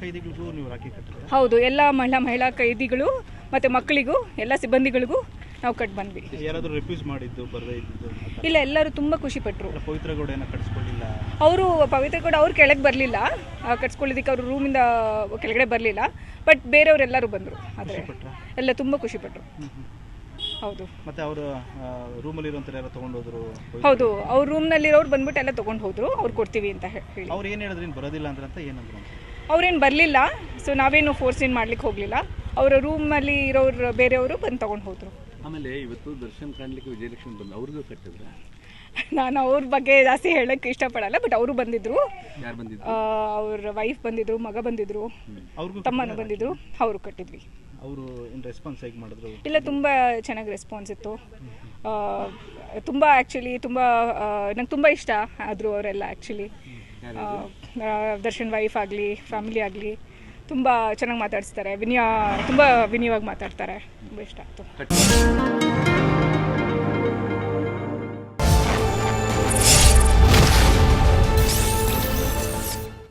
ಕೈದಿಗಳಿಗೂ ನೀವು ರಾಖಿ ಕಟ್ಟಿದ್ರೆ ಹೌದು ಎಲ್ಲ ಮಹಿಳಾ ಮಹಿಳಾ ಕೈದಿಗಳು ಮತ್ತು ಮಕ್ಕಳಿಗೂ ಎಲ್ಲ ಸಿಬ್ಬಂದಿಗಳಿಗೂ ನಾವು ಕಟ್ ಬಂದ್ವಿ. ಯಾರಾದರೂ ರಿಫ್ಯೂಸ್ ಮಾಡಿದ್ದು ಬರದೇ ಇದ್ದು ಇಲ್ಲ ಎಲ್ಲರೂ ತುಂಬ ಖುಷಿಪಟ್ಟರು ಪವಿತ್ರ ಗೌಡ ಏನೋ ಕಟ್ಸ್ಕೊಳ್ಳಿಲ್ಲ? ಅವರು ಪವಿತ್ರ ಗೌಡ ಅವ್ರು ಕೆಳಗೆ ಬರಲಿಲ್ಲ. ಕಟ್ಸ್ಕೊಳ್ಳೋದಕ್ಕೆ ಅವರು ರೂಮಿಂದ ಕೆಳಗಡೆ ಬರಲಿಲ್ಲ. ಬಟ್ ಬೇರೆಯವರೆಲ್ಲರೂ ಬಂದರು ಆದರೆ ಎಲ್ಲ ತುಂಬ ಖುಷಿಪಟ್ಟರು ಹೌದು. ಮತ್ತೆ ಅವರು ರೂಮಲ್ಲಿ ಇರುವಂಥವ್ರು ಯಾರೋ ತೊಗೊಂಡೋದ್ರು? ಹೌದು ಅವ್ರ ರೂಮ್ನಲ್ಲಿರೋರು ಬಂದ್ಬಿಟ್ಟು ಎಲ್ಲ ತಗೊಂಡು ಹೋದ್ರು ಅವ್ರು ಕೊಡ್ತೀವಿ ಅಂತ ಹೇಳಿ. ಅವ್ರು ಏನು ಹೇಳಿದ್ರು ನೀನು ಬರೋದಿಲ್ಲ ಅಂದ್ರೆ ಅಂತ ಏನಂದ್ರು ಅವ್ರೇನು ಬರಲಿಲ್ಲ. ಸೊ ನಾವೇನು ಫೋರ್ಸ್ ಏನು ಮಾಡ್ಲಿಕ್ಕೆ ಹೋಗಲಿಲ್ಲ. ಅವರ ರೂಮಲ್ಲಿ ಇರೋರು ಬೇರೆಯವರು ಬಂದು ತಗೊಂಡು ಹೋದರು. ಆಮೇಲೆ ಇವತ್ತು ದರ್ಶನ್ ಕಾಣ್ಲಿಕ್ಕೆ ವಿಜಯಲಕ್ಷ್ಮಿ ಬಂದು ಅವ್ರಿಗೂ ಕಟ್ಟಿದ್ರ? ನಾನು ಅವ್ರ ಬಗ್ಗೆ ಜಾಸ್ತಿ ಹೇಳಕ್ಕೆ ಇಷ್ಟಪಡಲ್ಲ ಬಟ್ ಅವರು ಬಂದಿದ್ರು. ಅವ್ರ ವೈಫ್ ಬಂದಿದ್ರು ಮಗ ಬಂದಿದ್ರು ತಮ್ಮನ ತಮ್ಮನು ಬಂದಿದ್ರು ಅವರು ಕಟ್ಟಿದ್ವಿ. ಅವರು ರೆಸ್ಪಾನ್ಸ್ ಹೇಗೆ ಮಾಡಿದ್ರು? ಇಲ್ಲ ತುಂಬ ಚೆನ್ನಾಗಿ ರೆಸ್ಪಾನ್ಸ್ ಇತ್ತು. ತುಂಬ ಆ್ಯಕ್ಚುಲಿ ತುಂಬ ನಂಗೆ ತುಂಬ ಇಷ್ಟ ಆದರೂ ಅವರೆಲ್ಲ ಆ್ಯಕ್ಚುಲಿ ದರ್ಶನ್ ವೈಫ್ ಆಗಲಿ ಫ್ಯಾಮಿಲಿ ಆಗಲಿ ತುಂಬ ಚೆನ್ನಾಗಿ ಮಾತಾಡಿಸ್ತಾರೆ. ವಿನಯ ತುಂಬ ವಿನಯವಾಗಿ ಮಾತಾಡ್ತಾರೆ. ತುಂಬ ಇಷ್ಟ ಆಯಿತು